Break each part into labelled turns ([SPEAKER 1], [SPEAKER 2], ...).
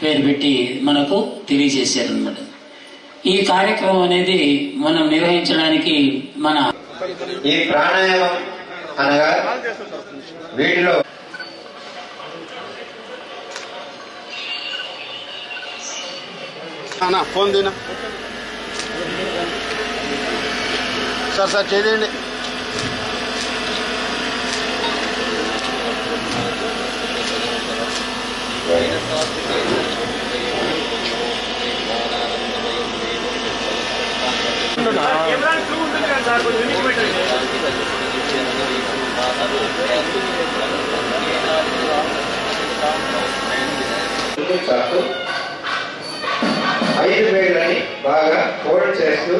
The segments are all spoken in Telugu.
[SPEAKER 1] పేరు పెట్టి మనకు తెలియజేశారనమాట ఈ కార్యక్రమం అనేది మనం నిర్వహించడానికి మన
[SPEAKER 2] ఈ ప్రాణాయామం అనగా వీటిలో
[SPEAKER 3] అన్నా ఫోన్ దీనా సార్ సార్ చేయండి
[SPEAKER 2] చాకు ఐదు వేలని బాగా ఫోల్డ్ చేస్తూ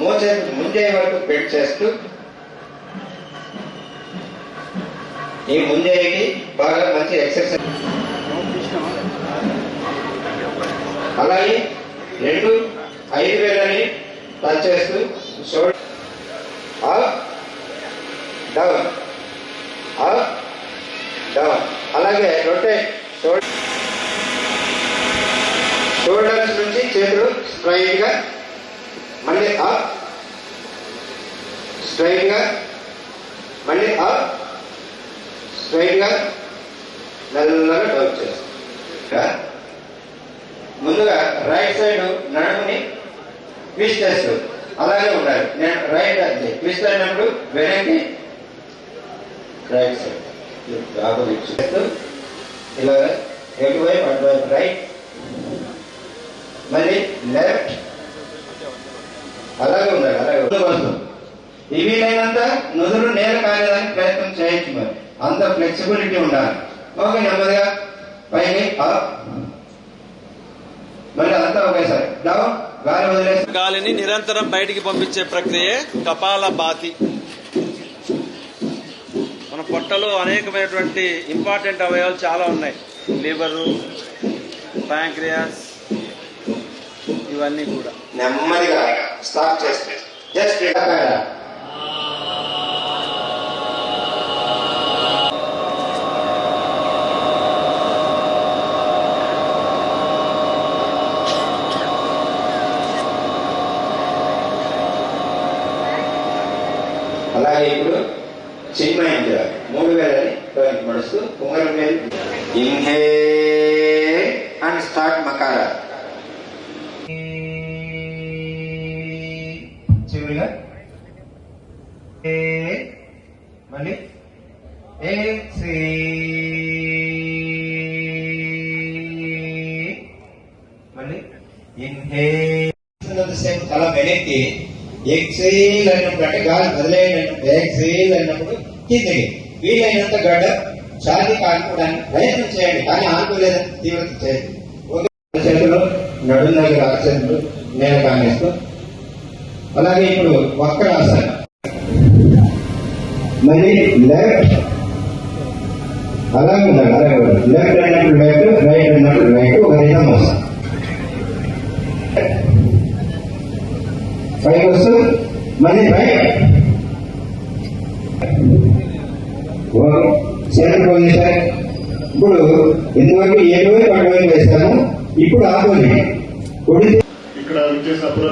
[SPEAKER 2] మోచే ముందే వరకు బెండ్ చేస్తూ ఈ ముందేకి బాగా మంచి ఎక్సర్సైజ్. అలాగే రెండు ఐదు వేలని టచ్ చేస్తూ shoulder up down up down. అలాగే రొటేట్ షోల్డర్ షోల్డర్స్ నుంచి చేతులు స్ట్రైట్గా మళ్ళీ అప్ స్ట్రైట్గా మళ్ళీ అప్ స్ట్రైట్గా నల్లగా డౌన్ చేస్తా. ముందుగా రైట్ సైడ్ నడుముని ట్విస్ట్ చేస్తూ. అలాగే ఉండాలి. నేను రైట్ అది ట్విస్ట్ అయినప్పుడు వెనక్కి రైట్ సైడ్ ఆపోజిట్ చేస్తూ. ఇలాగ ఎటువైపు అటువైపు రైట్ మరి లెఫ్ట్ అలాగే ఉండాలి అలాగే కోసం ఇవి లేనంత నుదురు నేల కాలేదానికి ప్రయత్నం చేయొచ్చు మరి. అంత ఫ్లెక్సిబిలిటీ ఉండాలి. ఓకే నెమ్మదిగా. పైకి అప్ మళ్ళీ అంతా ఒకేసారి. డౌన్ గాలి వదిలేసి.
[SPEAKER 4] గాలిని నిరంతరం బయటికి పంపించే ప్రక్రియే కపాల బాతి. మన పొట్టలో అనేకమైనటువంటి ఇంపార్టెంట్ అవయవాలు చాలా ఉన్నాయి. లివరు ప్యాంక్రియాస్ ఇవన్నీ కూడా.
[SPEAKER 2] నెమ్మదిగా స్టాప్ చేస్తే. జస్ట్ అలాగే ఇప్పుడు చిన్మయ మూడు వేలని మడుస్తూ ఉంగరం వేలు ఇన్హే ఇన్హే. తల వెనక్కి ఎక్సేల్ అయినప్పుడు అంటే గాలి వదిలేయనప్పుడు ఎక్సేల్ అయినప్పుడు కిందకి. వీలైనంత గడ్డ ఛాతి కానుకోవడానికి ప్రయత్నం చేయండి కానీ ఆనుకోలేదని తీవ్రత చేయండి. ఓకే చేతులు నడుము దగ్గర ఆసనలు నేల కానేస్తూ అలాగే ఇప్పుడు వక్ర ఆసన. మళ్ళీ లెఫ్ట్. అలాగే ఉండాలి అలాగే లెఫ్ట్ అన్నప్పుడు లెఫ్ట్ రైట్ అన్నప్పుడు రైట్ ఒక రిధం వస్తాం పైకి. వస్తుంది మళ్ళీ పై సెంటర్ పొజిషన్ ఇప్పుడు ఇంతవరకు ఏడు వైపు అటువైపు వేస్తాము ఇప్పుడు ఆపోజిట్ కుడి
[SPEAKER 5] ఇక్కడ విచ్చేసిన పుర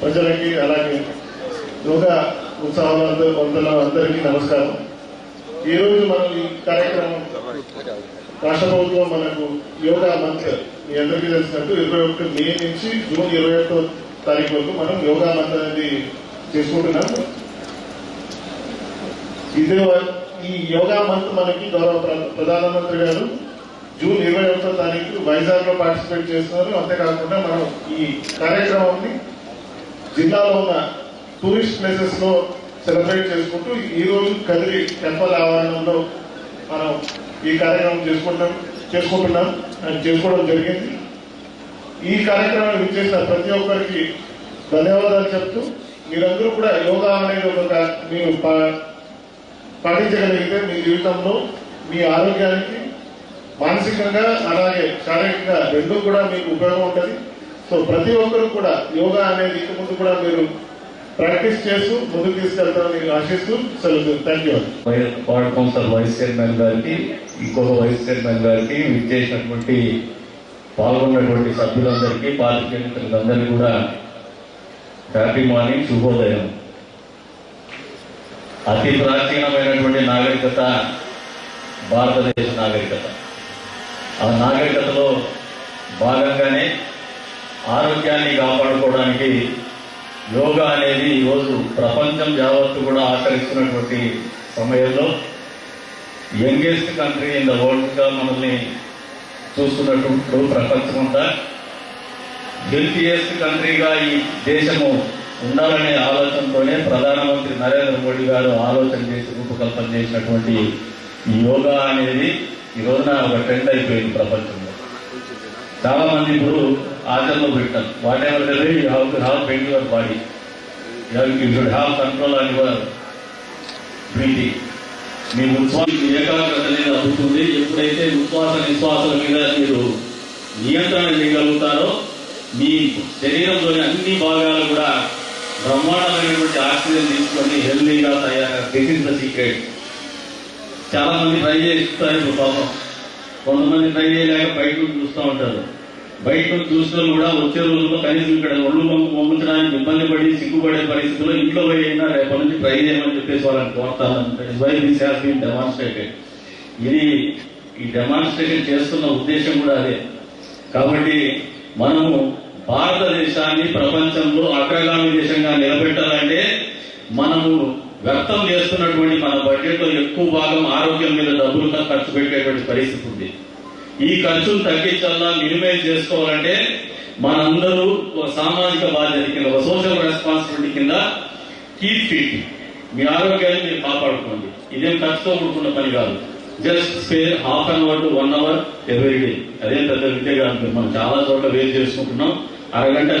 [SPEAKER 5] ప్రజలకి అలాగే యోగ ఉత్సవాలు వందల అందరికీ నమస్కారం. ఈ రోజు మనం ఈ కార్యక్రమం రాష్ట్ర ప్రభుత్వం మనకు యోగా మంత్ మీ అందరికీ తెలిసినట్టు ఇరవై ఒకటి మే నుంచి జూన్ ఇరవై ఒకటో తారీఖు వరకు మనం యోగా అనేది చేసుకుంటున్నాం. ఇదే ఈ యోగా మంత్ మనకి గౌరవ ప్రధానమంత్రి గారు జూన్ ఇరవై ఒకటో తారీఖు వైజాగ్లో పార్టిసిపేట్ చేస్తున్నారు. అంతేకాకుండా మనం ఈ కార్యక్రమాన్ని జిల్లాలో ఉన్న టూరిస్ట్ ప్లేసెస్లో సెలబ్రేట్ చేసుకుంటూ ఈ రోజు కదిరి టెంపల్ ఆవరణంలో మనం ఈ కార్యక్రమం చేసుకుంటాం చేసుకుంటున్నాం. చేసుకోవడం జరిగింది. ఈ కార్యక్రమం విచ్చేసిన ప్రతి ఒక్కరికి ధన్యవాదాలు చెప్తూ మీరందరూ కూడా యోగా అనేది ఒక మీరు పా- పాటించగలిగితే మీ జీవితంలో మీ ఆరోగ్యానికి మానసికంగా అలాగే శారీరకంగా రెండూ కూడా మీకు ఉపయోగం ఉంటుంది. సో ప్రతి ఒక్కరు కూడా యోగా అనేది ఇక ముందు కూడా మీరు ప్రాక్టీస్ చేస్తూ ముందుకు తీసుకెళ్తారని ఆశిస్తూ సెలవు thank you
[SPEAKER 6] ward councillor vice chairman గారికి ఇంకొక వైస్ చైర్మన్ గారికి విచ్చేసినటువంటి పాల్గొన్నటువంటి సభ్యులందరికీ పాత్రికేయ మిత్రులందరికీ కూడా హ్యాపీ మార్నింగ్ శుభోదయం. అతి ప్రాచీనమైనటువంటి నాగరికత భారతదేశ నాగరికత. ఆ నాగరికతలో భాగంగానే ఆరోగ్యాన్ని కాపాడుకోవడానికి యోగా అనేది ఈరోజు ప్రపంచం యావత్తు కూడా ఆకరిస్తున్నటువంటి సమయంలో యంగెస్ట్ కంట్రీ ఇన్ ద వరల్డ్గా మనల్ని చూస్తున్నటువంటి ప్రపంచమంతా హెల్తియెస్ట్ కంట్రీగా ఈ దేశము ఉండాలనే ఆలోచనతోనే ప్రధానమంత్రి నరేంద్ర మోడీ గారు ఆలోచన చేసి రూపకల్పన చేసినటువంటి ఈ యోగా అనేది ఈ రోజున ఒక ట్రెండ్ అయిపోయింది ప్రపంచంలో. చాలా మంది ఇప్పుడు ఆచరణలో పెట్టారు. Whatever you have to have bend your body you should have control on your breathing మీ ఉచ్ఛ్వాస ఏకాగ్రత అనేది అవుతుంది ఎప్పుడైతే ఉచ్ఛ్వాస నిశ్వాసాల మీద మీరు నియంత్రణ చేయగలుగుతారో మీ శరీరంలోని అన్ని భాగాలు కూడా బ్రహ్మాండమైనటువంటి ఆక్సిజన్ తీసుకొని హెల్దీగా తయారు దిస్ ఇస్ ద సీక్రెట్ చాలా మంది ట్రై చేస్తారు పాపం. కొంతమంది ట్రై చేయలేక బయట చూస్తూ ఉంటారు. బయట నుంచి చూసిన కూడా వచ్చే రోజుల్లో కనీసం ఇక్కడ ఒళ్ళు పంపు పంపించడానికి ఇబ్బంది పడి సిగ్గుపడే పరిస్థితుల్లో ఇంట్లో పోయి అయినా రేపటి నుంచి ట్రై చేయమని చెప్పేసి వాళ్ళని కోరుతాను. డెమాన్స్ట్రేటెడ్ ఇది ఈ డెమాన్స్ట్రేషన్ చేస్తున్న ఉద్దేశం కూడా అదే. కాబట్టి మనము భారతదేశాన్ని ప్రపంచంలో అగ్రగామి దేశంగా నిలబెట్టాలంటే మనము వ్యక్తం చేస్తున్నటువంటి మన బడ్జెట్లో ఎక్కువ భాగం ఆరోగ్యం మీద డబ్బులు ఖర్చు పెట్టేటువంటి పరిస్థితి ఉంది. ఈ ఖర్చును తగ్గించాలా మినిమైజ్ చేసుకోవాలంటే మనందరూ ఒక సామాజిక బాధ్యత కింద సోషల్ రెస్పాన్సిబిలిటీ కింద కీప్ ఫిట్. మీ ఆరోగ్యాన్ని మీరు కాపాడుకోండి. ఇదేం ఖర్చుతో కూడుకున్న పని కాదు. Just spare half an hour to one hour every day అదేం పెద్ద విద్య కాదు మనం చాలా చోట్ల వేస్ట్ చేసుకుంటున్నాం. అరగంట